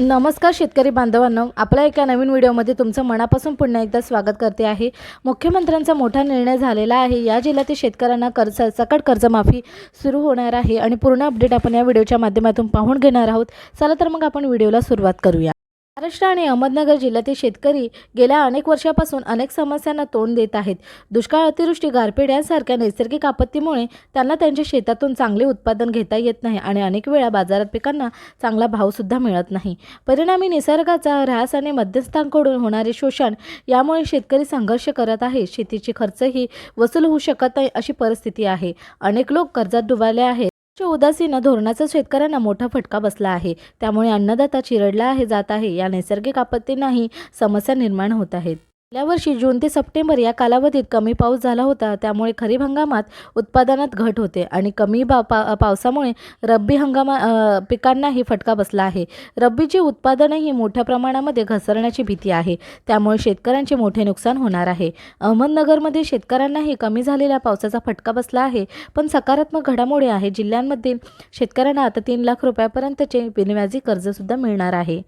नमस्कार शेतकरी बांधवांनो. आपल्या एका नवीन व्हिडिओमध्ये तुमचं मनापासून पुन्हा एकदा स्वागत करते आहे. मुख्यमंत्र्यांचा मोठा निर्णय झालेला आहे. या जिल्ह्यातील शेतकऱ्यांना कर्ज सकट कर्जमाफी सुरू होणार आहे आणि पूर्ण अपडेट आपण या व्हिडिओच्या माध्यमातून पाहून घेणार आहोत. चला तर मग आपण व्हिडिओला सुरुवात करूया. महाराष्ट्र आणि अहमदनगर जिल्ह्यातील शेतकरी गेल्या अनेक वर्षापासून अनेक समस्यांना तोंड देत आहेत. दुष्काळ अतिवृष्टी गारपीट यांसारख्या नैसर्गिक आपत्तीमुळे त्यांना त्यांच्या शेतातून चांगले उत्पादन घेता येत नाही आणि अनेक वेळा बाजारात पिकांना चांगला भावसुद्धा मिळत नाही. परिणामी निसर्गाचा ऱ्हास आणि मध्यस्थांकडून होणारे शोषण यामुळे शेतकरी संघर्ष करत आहे शेतीची खर्चही वसूल होऊ शकत नाही अशी परिस्थिती आहे. अनेक लोक कर्जात डुबाले आहेत. च्या उदासीन धोरणाचा शेतकऱ्यांना मोठा फटका बसला आहे. त्यामुळे अन्नदाता चिरडला आहे जात आहे. या नैसर्गिक आपत्तींनाही समस्या निर्माण होत आहेत. गेल्या वर्षी जून ते सप्टेंबर या कालावधीत कमी पाऊस झाला होता. त्यामुळे खरीप हंगामात उत्पादनात घट होते आणि कमी बा पा पावसामुळे रब्बी हंगामा पिकांनाही फटका बसला आहे. रब्बीचे उत्पादनही मोठ्या प्रमाणामध्ये घसरण्याची भीती आहे. त्यामुळे शेतकऱ्यांचे मोठे नुकसान होणार आहे. अहमदनगरमध्ये शेतकऱ्यांनाही कमी झालेल्या पावसाचा फटका बसला आहे पण सकारात्मक घडामोडी आहे. जिल्ह्यांमधील शेतकऱ्यांना आता तीन लाख रुपयापर्यंतचे बिनव्याजी कर्जसुद्धा मिळणार आहे.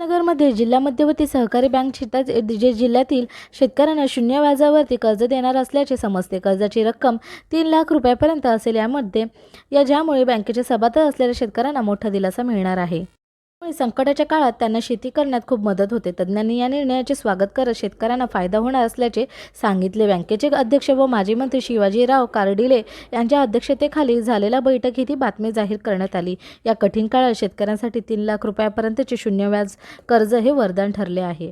नगरमध्ये जिल्हा मध्यवर्ती सहकारी बँक शेतात जे जिल्ह्यातील शेतकऱ्यांना शून्य व्याजावरती कर्ज देणार असल्याचे समजते. कर्जाची रक्कम तीन लाख रुपयापर्यंत असेल यामध्ये या ज्यामुळे बँकेच्या सभासद असलेल्या शेतकऱ्यांना मोठा दिलासा मिळणार आहे. त्यामुळे संकटाच्या काळात त्यांना शेती करण्यात खूप मदत होते. तज्ज्ञांनी या निर्णयाचे स्वागत करत शेतकऱ्यांना फायदा होणार असल्याचे सांगितले. बँकेचे अध्यक्ष व माजी मंत्री शिवाजीराव कारडिले यांच्या अध्यक्षतेखाली झालेल्या बैठकीत ही बातमी जाहीर करण्यात आली. या कठीण काळात शेतकऱ्यांसाठी तीन लाख रुपयापर्यंतचे शून्य व्याज कर्ज हे वरदान ठरले आहे.